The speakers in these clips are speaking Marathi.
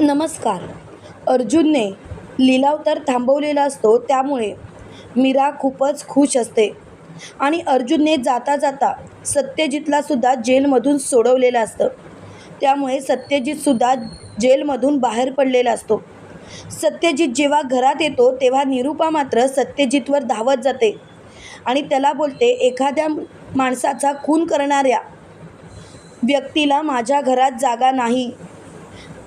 नमस्कार. अर्जुनने लिलाव तर थांबवलेला असतो त्यामुळे मीरा खूपच खुश असते. आणि अर्जुनने जाता जाता सत्यजितला सुद्धा जेलमधून सोडवलेलं असतं. त्यामुळे सत्यजितसुद्धा जेलमधून बाहेर पडलेला असतो. सत्यजित जेव्हा घरात येतो तेव्हा निरूपा मात्र सत्यजितवर धावत जाते आणि त्याला बोलते एखाद्या माणसाचा खून करणाऱ्या व्यक्तीला माझ्या घरात जागा नाही.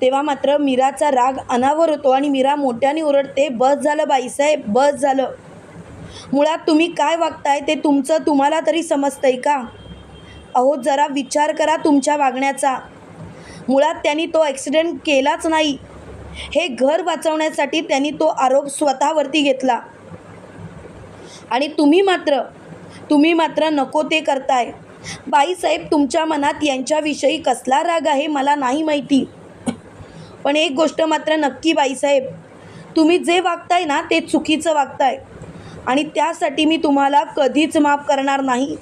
तेव्हा मात्र मीराचा राग अनावर होतो आणि मीरा मोठ्याने ओरडते बस झालं बाईसाहेब बस झालं. मुळात तुम्ही काय वागताय ते तुमचं तुम्हाला तरी समजतंय का? अहो जरा विचार करा तुमच्या वागण्याचा. मुळात त्यांनी तो ॲक्सिडेंट केलाच नाही. हे घर वाचवण्यासाठी त्यांनी तो आरोप स्वतःवरती घेतला. आणि तुम्ही मात्र तुम्ही मात्र नको ते करताय. बाईसाहेब तुमच्या मनात यांच्याविषयी कसला राग आहे मला नाही माहिती. पण एक गोष्ट मात्र नक्की बाईसाहेब तुम्ही जे वागताय ना ते चुकीचं वागताय. आणि त्यासाठी मी तुम्हाला कधीच माफ करणार नाही.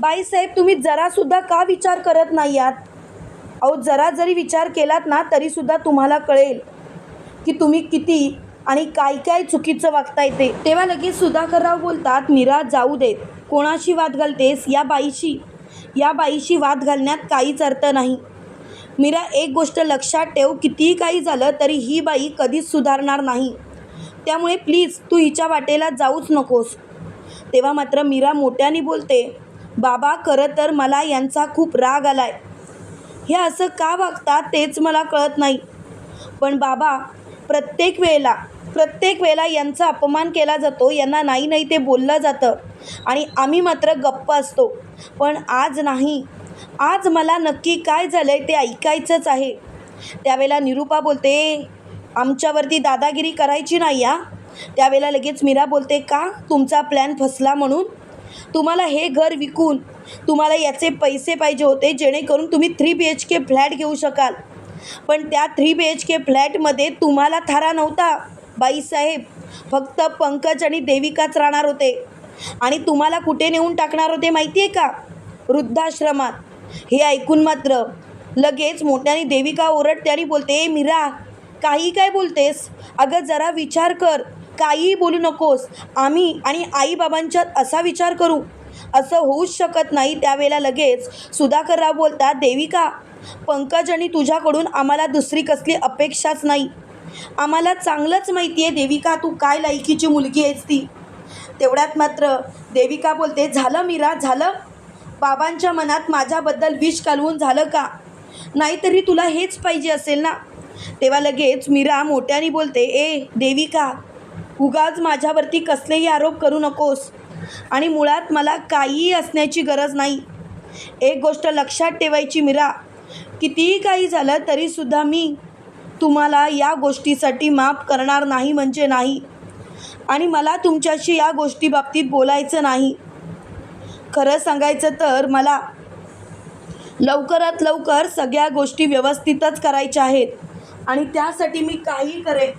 बाईसाहेब तुम्ही जरासुद्धा का विचार करत नाही आहात? अहो जरा जरी विचार केलात ना तरीसुद्धा तुम्हाला कळेल की तुम्ही किती आणि काय काय चुकीचं वागताय ते. तेव्हा लगेच सुधाकरराव बोलतात मीरा जाऊ देत. कोणाशी वाद घालतेस? या बाईशी. या बाईशी वाद घालण्यात काहीच अर्थ नाही. मीरा एक गोष्ट लक्षात ठेव कितीही काही झालं तरी ही बाई कधीच सुधारणार नाही. त्यामुळे प्लीज तू हिच्या वाटेला जाऊच नकोस. तेव्हा मात्र मीरा मोठ्याने बोलते बाबा खरं तर मला यांचा खूप राग आलाय. हे असं का वागतात तेच मला कळत नाही. पण बाबा प्रत्येक वेळेला प्रत्येक वेळेला यांचा अपमान केला जातो यांना नाही नाही ते बोललं जातं. आणि आम्ही मात्र गप्प असतो. पण आज नाही. आज मला नक्की काय झालं आहे ते ऐकायचंच आहे. त्यावेळेला निरूपा बोलते आमच्यावरती दादागिरी करायची नाही या त्यावेळेला लगेच मीरा बोलते का? तुमचा प्लॅन फसला म्हणून? तुम्हाला हे घर विकून तुम्हाला याचे पैसे पाहिजे होते जेणेकरून तुम्ही three B H K flat घेऊ शकाल. पण त्या थ्री बी एच के फ्लॅटमध्ये तुम्हाला थारा नव्हता. बाईसाहेब फक्त पंकज आणि देविकाच राहणार होते. आणि तुम्हाला कुठे नेऊन टाकणार होते माहिती आहे का? वृद्धाश्रमात. हे ऐकून मात्र लगेच मोठ्याने देविका ओरडते आणि बोलते ए मीरा काही काय बोलतेस? अगं जरा विचार कर. काहीही बोलू नकोस. आम्ही आणि आईबाबांच्यात असा विचार करू. असं होऊच शकत नाही. त्यावेळेला लगेच सुधाकरराव बोलतात देविका पंकज आणि तुझ्याकडून आम्हाला दुसरी कसली अपेक्षाच नाही. आम्हाला चांगलंच माहिती आहे देविका तू काय लायकीची मुलगी आहेस ती. तेवढ्यात मात्र देविका बोलते झालं मीरा झालं. बाबांच्या मनात माझ्याबद्दल विष कालवून झालं का? नाहीतरी तुला हेच पाहिजे असेल ना? तेव्हा लगेच मीरा मोठ्याने बोलते ए देविका उगाच माझ्यावरती कसलेही आरोप करू नकोस. आणि मुळात मला काहीही असण्याची गरज नाही. एक गोष्ट लक्षात ठेवायची मीरा कितीही काही झालं तरीसुद्धा मी तुम्हाला या गोष्टीसाठी माफ करणार नाही म्हणजे नाही. आणि मला तुमच्याशी या गोष्टीबाबतीत बोलायचं नाही. खरं सांगायचं तर मला लवकरात लवकर सगळ्या गोष्टी व्यवस्थितच करायच्या आहेत. आणि त्यासाठी मी काही करेन.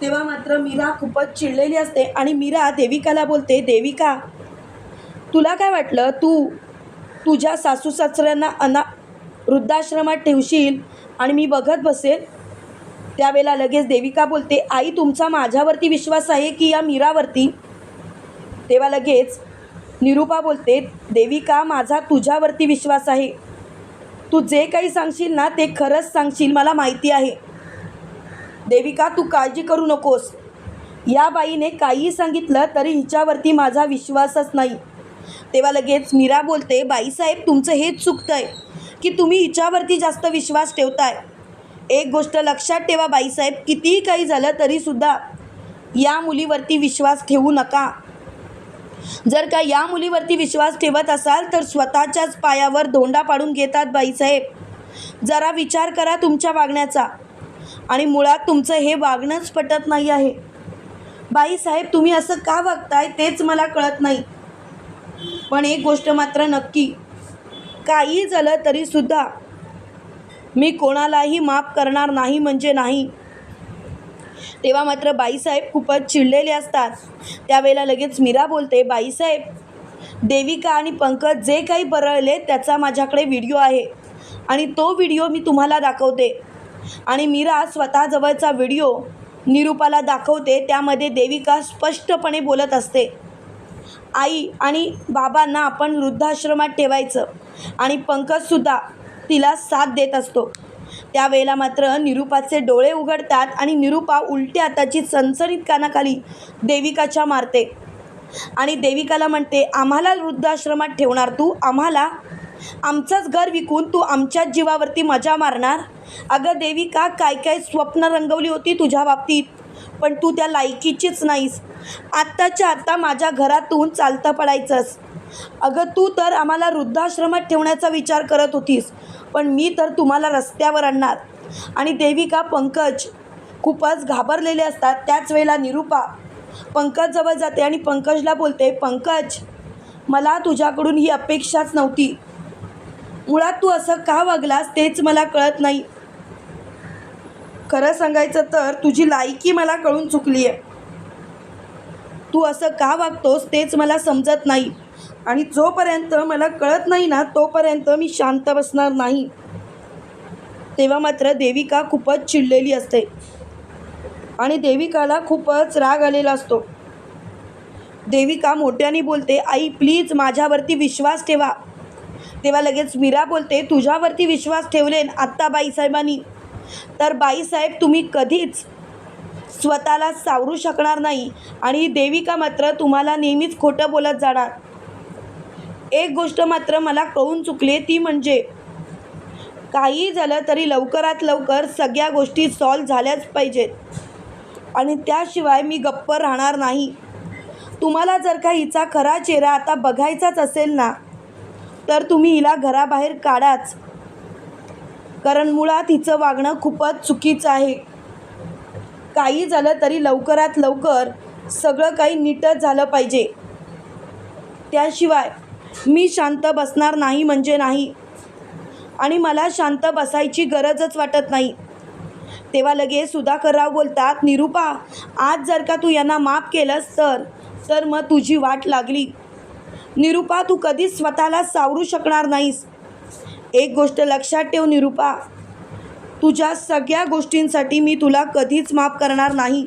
तेव्हा मात्र मीरा खूपच चिडलेली असते आणि मीरा देविकाला बोलते देविका तुला काय वाटलं? तू तुझ्या सासू सासऱ्यांना अना वृद्धाश्रमात ठेवशील आणि मी बघत बसेल? त्यावेळेला लगेच देविका बोलते आई तुमचा माझ्यावरती विश्वास आहे की या मीरावरती? तेव्हा लगेच निरूपा बोलते देविका माझा तुझ्यावरती विश्वास आहे. तू जे काही सांगशील ना ते खरंच सांगशील मला माहिती आहे. देविका तू काळजी करू नकोस. या बाईने काहीही सांगितलं तरी हिच्यावरती माझा विश्वासच नाही. तेव्हा लगेच मीरा बोलते बाईसाहेब तुमचं हेच चुकतं आहे की तुम्ही हिच्यावरती जास्त विश्वास ठेवताय. एक गोष्ट लक्षात ठेवा बाईसाहेब कितीही काही झालं तरीसुद्धा या मुलीवरती विश्वास ठेवू नका. जर का या मुलीवरती विश्वास ठेवत असाल तर स्वतःच्याच पायावर धोंडा पाडून घेतात बाईसाहेब. जरा विचार करा तुमच्या वागण्याचा. आणि मुळात तुमचं हे वागणंच पटत नाही आहे. बाईसाहेब तुम्ही असं का वागताय तेच मला कळत नाही. पण एक गोष्ट मात्र नक्की. काही झालं तरीसुद्धा मी कोणालाही माफ करणार नाही म्हणजे नाही. तेव्हा मात्र बाईसाहेब खूपच चिडलेले असतात. त्यावेळेला लगेच मीरा बोलते बाईसाहेब देविका आणि पंकज जे काही बरळले त्याचा माझ्याकडे व्हिडिओ आहे आणि तो व्हिडिओ मी तुम्हाला दाखवते. आणि मीरा स्वतःजवळचा व्हिडिओ निरूपाला दाखवते त्यामध्ये देविका स्पष्टपणे बोलत असते. आई आणि बाबांना आपण वृद्धाश्रमात ठेवायचं आणि पंकजसुद्धा तिला साथ देत असतो. त्यावेळेला मात्र निरूपाचे डोळे उघडतात आणि निरूपा उलट्या हाताची सनसनीत कानाखाली देविकाच्या मारते. आणि देविकाला म्हणते आम्हाला वृद्धाश्रमात ठेवणार तू? आम्हाला? आमचंच घर विकून तू आमच्याच जीवावरती मजा मारणार? अगं देविका काय काय स्वप्न रंगवली होती तुझ्या बाबतीत? पण तू त्या लायकीचीच नाहीस. आत्ताच्या आत्ता माझ्या घरातून चालतं पडायचंस. अगं तू तर आम्हाला वृद्धाश्रमात ठेवण्याचा विचार करत होतीस पण मी तर तुम्हाला रस्त्यावर आणणार. आणि देविका पंकज खूपच घाबरलेले असतात. त्याच वेळेला निरूपा पंकजजवळ जाते आणि पंकजला बोलते पंकज मला तुझ्याकडून ही अपेक्षाच नव्हती. मुळात तू असं का वागलास तेच मला कळत नाही. खरं सांगायचं तर तुझी लायकी मला कळून चुकली आहे तू असं का वागतोस तेच मला समजत नाही. आणि जोपर्यंत मला कळत नाही ना तोपर्यंत मी शांत बसणार नाही. तेव्हा मात्र देविका खूपच चिडलेली असते. आणि देविकाला खूपच राग आलेला असतो. देविका मोठ्याने बोलते आई प्लीज माझ्यावरती विश्वास ठेवा. तेव्हा लगेच मीरा बोलते तुझ्यावरती विश्वास ठेवलेन आत्ता बाईसाहेबांनी. तर बाईसाहेब तुम्ही कधीच स्वतःला सावरू शकणार नाही आणि देविका मात्र तुम्हाला नेहमीच खोटं बोलत जाणार. एक गोष्ट मात्र मला कळून चुकली ती म्हणजे काही झालं तरी लवकरात लवकर सगळ्या गोष्टी सॉल्व झाल्याच पाहिजेत. आणि त्याशिवाय मी गप्प राहणार नाही. तुम्हाला जर का हिचा खरा चेहरा आता बघायचाच असेल ना तर तुम्ही हिला घराबाहेर काढाच. कारण मुळात हिचं वागणं खूपच चुकीचं आहे. काही झालं तरी लवकरात लवकर सगळं काही नीटच झालं पाहिजे. त्याशिवाय मी शांत बसणार नाही म्हणजे नाही. आणि मला शांत बसायची गरजच वाटत नाही. तेव्हा लगेच सुधाकरराव बोलतात निरूपा आज जर का तू यांना माफ केलंस तर तर मग तुझी वाट लागली. निरूपा तू कधीच स्वतःला सावरू शकणार नाहीस. एक गोष्ट लक्षात ठेव निरूपा तुझ्या सगळ्या गोष्टींसाठी मी तुला कधीच माफ करणार नाही.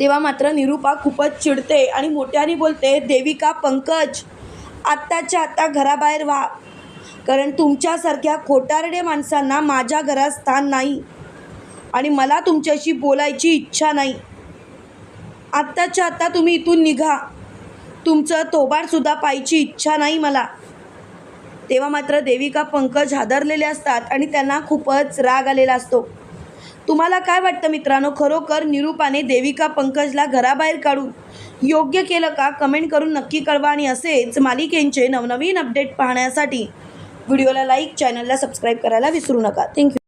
तेव्हा मात्र निरूपा खूपच चिडते आणि मोठ्याने बोलते देविका पंकज आत्ताच्या आत्ता घराबाहेर व्हा. कारण तुमच्यासारख्या खोटारडे माणसांना माझ्या घरात स्थान नाही. आणि मला तुमच्याशी बोलायची इच्छा नाही. आत्ताच्या आत्ता तुम्ही इथून निघा. तुमचं तोबाडसुद्धा पाहायची इच्छा नाही मला. तेव्हा मात्र देविका पंकज हादरलेले असतात आणि त्यांना खूपच राग आलेला असतो. तुम्हाला काय वाटतं मित्रांनो? खरोखर निरूपाने देविका पंकजला घराबाहेर काढून योग्य केलं का? कमेंट करून नक्की कळवा आणि असेच मालिकेंचे नवनवीन अपडेट पाहण्यासाठी व्हिडिओला लाईक चॅनलला सबस्क्राईब करायला विसरू नका. थँक्यू.